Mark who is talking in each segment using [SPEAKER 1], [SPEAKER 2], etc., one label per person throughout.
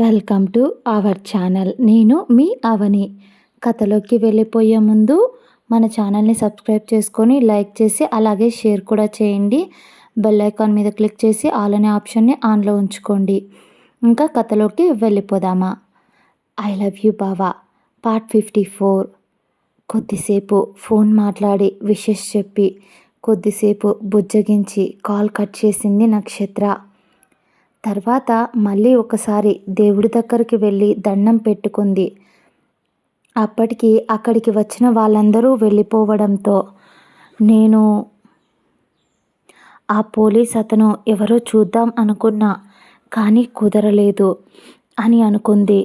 [SPEAKER 1] Welcome to our channel. నేను మీ అవని. కథలోకి వెళ్ళిపోయే ముందు మన ఛానల్ని సబ్స్క్రైబ్ చేసుకొని లైక్ చేసి అలాగే షేర్ కూడా చేయండి. బెల్ ఐకాన్ మీద క్లిక్ చేసి ఆల్ అనే ఆప్షన్ని ఆన్లో ఉంచుకోండి. ఇంకా కథలోకి వెళ్ళిపోదామా? ఐ లవ్ యూ బావా. Part fifty four. కొద్దిసేపు ఫోన్ మాట్లాడి విషెస్ చెప్పి కొద్దిసేపు బుజ్జగించి కాల్ కట్ చేసింది నక్షత్ర. తర్వాత మళ్ళీ ఒకసారి దేవుడి దగ్గరికి వెళ్ళి దండం పెట్టుకుంది. అప్పటికి అక్కడికి వచ్చిన వాళ్ళందరూ వెళ్ళిపోవడంతో నేను ఆ పోలీస్ అతను ఎవరో చూద్దాం అనుకున్నా కానీ కుదరలేదు అని అనుకుంది.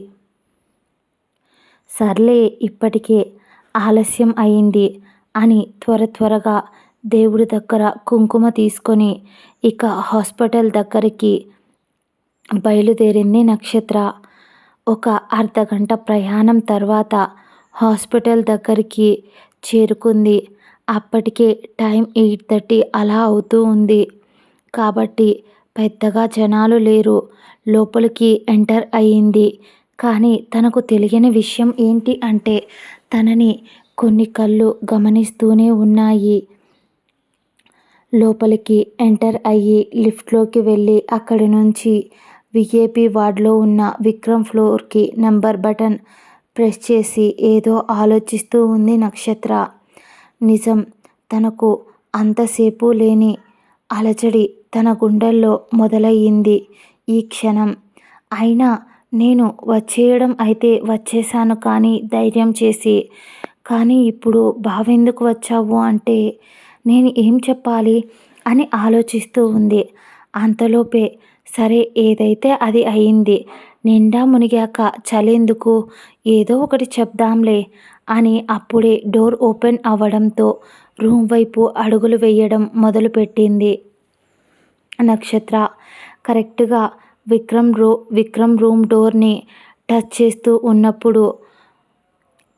[SPEAKER 1] సర్లే ఇప్పటికే ఆలస్యం అయింది అని త్వర త్వరగా దేవుడి దగ్గర కుంకుమ తీసుకొని ఇక హాస్పిటల్ దగ్గరికి బయలుదేరింది నక్షత్ర. ఒక అర్ధగంట ప్రయాణం తర్వాత హాస్పిటల్ దగ్గరికి చేరుకుంది. అప్పటికే టైం ఎయిట్ థర్టీ అలా అవుతూ ఉంది. కాబట్టి పెద్దగా జనాలు లేరు. లోపలికి ఎంటర్ అయ్యింది. కానీ తనకు తెలియని విషయం ఏంటి అంటే తనని కొన్ని కళ్ళు గమనిస్తూనే ఉన్నాయి. లోపలికి ఎంటర్ అయ్యి లిఫ్ట్లోకి వెళ్ళి అక్కడి నుంచి విఏపీ వార్డులో ఉన్న విక్రమ్ ఫ్లోర్కి నెంబర్ బటన్ ప్రెస్ చేసి ఏదో ఆలోచిస్తూ ఉంది నక్షత్ర. నిజం తనకు అంతసేపు లేని అలజడి తన గుండెల్లో మొదలయ్యింది ఈ క్షణం. అయినా నేను వచ్చేయడం అయితే వచ్చేసాను కానీ ధైర్యం చేసి కానీ ఇప్పుడు బావెందుకు వచ్చావు అంటే నేను ఏం చెప్పాలి అని ఆలోచిస్తూ ఉంది. అంతలోపే సరే ఏదైతే అది అయింది నిండా మునిగాక చలేందుకు ఏదో ఒకటి చెప్దాంలే అని అప్పుడే డోర్ ఓపెన్ అవ్వడంతో రూమ్ వైపు అడుగులు వేయడం మొదలుపెట్టింది. నక్షత్ర కరెక్ట్గా విక్రమ్ రూ విక్రమ్ రూమ్ డోర్ని టచ్ చేస్తూ ఉన్నప్పుడు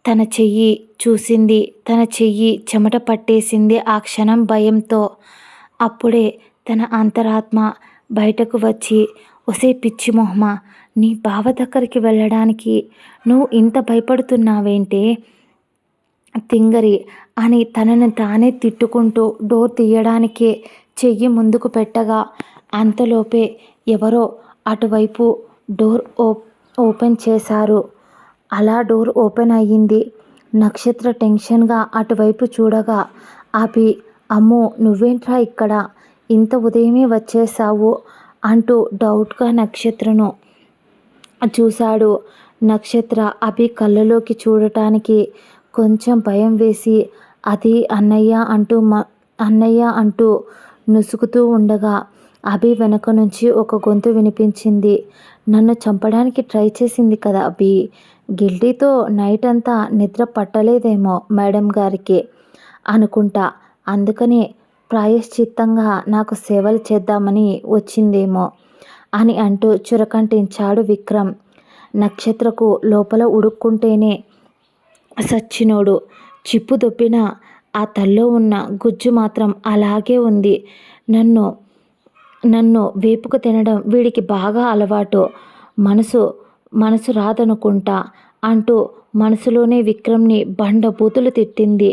[SPEAKER 1] తన చెయ్యి చూసింది తన చెయ్యి చెమట పట్టేసింది ఆ క్షణం భయంతో. అప్పుడే తన అంతరాత్మ బయటకు వచ్చి ఒసే పిచ్చి మొహమా నీ బావ దగ్గరికి వెళ్ళడానికి నువ్వు ఇంత భయపడుతున్నావేంటే? తింగరి అని తనని తానే తిట్టుకుంటూ డోర్ తీయడానికే చెయ్యి ముందుకు పెట్టగా అంతలోపే ఎవరో అటువైపు డోర్ ఓ ఓపెన్ చేశారు. అలా డోర్ ఓపెన్ అయ్యింది. నక్షత్ర టెన్షన్గా అటువైపు చూడగా అభి అమ్మో నువ్వేంట్రా ఇక్కడ? ఇంత ఉదయమే వచ్చేసావు అంటూ డౌట్గా నక్షత్రను చూశాడు. నక్షత్ర అభి కళ్ళలోకి చూడటానికి కొంచెం భయం వేసి అది అన్నయ్య అంటూ మ అన్నయ్య అంటూ నుసుకుతూ ఉండగా అభి వెనక నుంచి ఒక గొంతు వినిపించింది. నన్ను చంపడానికి ట్రై చేసింది కదా అభి? గిల్టీతో నైట్ అంతా నిద్ర పట్టలేదేమో మేడం గారికి అనుకుంటా. అందుకనే ప్రాయశ్చిత్తంగా నాకు సేవలు చేద్దామని వచ్చిందేమో అని అంటూ చురకంటించాడు విక్రమ్. నక్షత్రకు లోపల ఉడుక్కుంటేనే సచ్చినోడు. చిప్పు దొప్పిన ఆ తల్లో ఉన్న గుజ్జు మాత్రం అలాగే ఉంది. నన్ను నన్ను వేపుకు తినడం వీడికి బాగా అలవాటు. మనసు మనసు రాదనుకుంటా అంటూ మనసులోనే విక్రమ్ని బండబూతులు తిట్టింది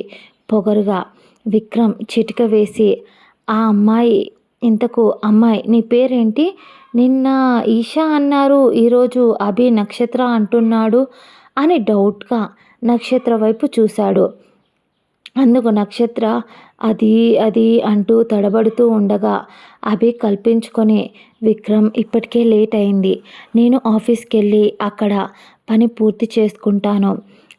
[SPEAKER 1] పొగరుగా. విక్రమ్ చిటిక వేసి ఆ అమ్మాయి ఇంతకు అమ్మాయి నీ పేరేంటి? నిన్న ఈషా అన్నారు ఈరోజు అభి నక్షత్ర అంటున్నాడు అని డౌట్గా నక్షత్ర వైపు చూశాడు. అందుకు నక్షత్ర అది అది అంటూ తడబడుతూ ఉండగా అభి కల్పించుకొని విక్రమ్ ఇప్పటికే లేట్ అయింది. నేను ఆఫీస్కి వెళ్ళి అక్కడ పని పూర్తి చేసుకుంటాను.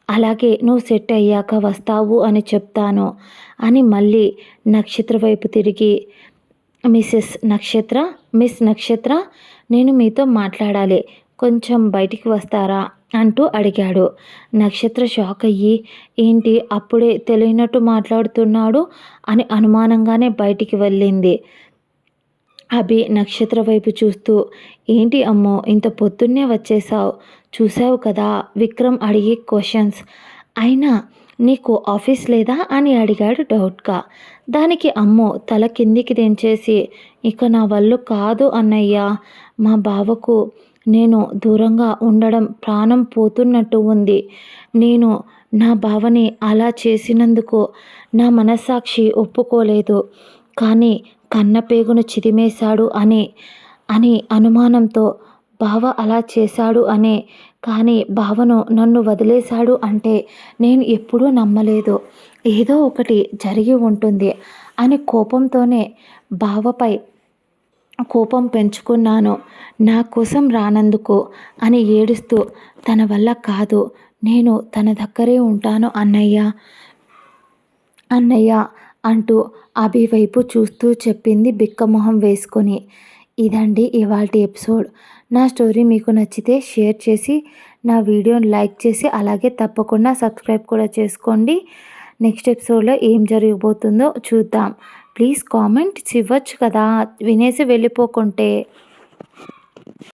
[SPEAKER 1] అలాగే నువ్వు సెట్ అయ్యాక వస్తావు అని చెప్తాను అని మళ్ళీ నక్షత్ర వైపు తిరిగి మిస్సెస్ నక్షత్ర మిస్ నక్షత్ర నేను మీతో మాట్లాడాలి. కొంచెం బయటికి వస్తారా? అంటూ అడిగాడు. నక్షత్ర షాక్ అయ్యి ఏంటి అప్పుడే తెలియనట్టు మాట్లాడుతున్నాడు? అని అనుమానంగానే బయటికి వెళ్ళింది. అభి నక్షత్ర వైపు చూస్తూ ఏంటి అమ్మో ఇంత పొద్దున్నే వచ్చేసావు చూసావు కదా విక్రమ్ అడిగే క్వశ్చన్స్ అయినా నీకు ఆఫీస్ లేదా? అని అడిగాడు డౌట్గా. దానికి అమ్మో తల కిందికి దించేసి ఇక నా వల్లు కాదు అన్నయ్య. మా బావకు నేను దూరంగా ఉండడం ప్రాణం పోతున్నట్టు ఉంది. నేను నా బావని అలా చేసినందుకు నా మనస్సాక్షి ఒప్పుకోలేదు. కానీ కన్నపేగును చిదిమేశాడు అని అని అనుమానంతో బావ అలా చేశాడు అనే కానీ బావను నన్ను వదిలేశాడు అంటే నేను ఎప్పుడూ నమ్మలేదు. ఏదో ఒకటి జరిగి ఉంటుంది అని కోపంతోనే బావపై కోపం పెంచుకున్నాను. నా కోసం రానందుకు అని ఏడుస్తూ తన వల్ల కాదు నేను తన దగ్గరే ఉంటాను అన్నయ్య అన్నయ్య అంటూ అభి వైపు చూస్తూ చెప్పింది బిక్కమొహం వేసుకొని. ఇదండి ఇవాళ ఎపిసోడ్. నా స్టోరీ మీకు నచ్చితే షేర్ చేసి నా వీడియోని లైక్ చేసి అలాగే తప్పకుండా సబ్స్క్రైబ్ కూడా చేసుకోండి. నెక్స్ట్ ఎపిసోడ్లో ఏం జరగబోతుందో చూద్దాం. ప్లీజ్ కామెంట్ ఇవ్వచ్చు కదా? వినేసి వెళ్ళిపోకుంటే.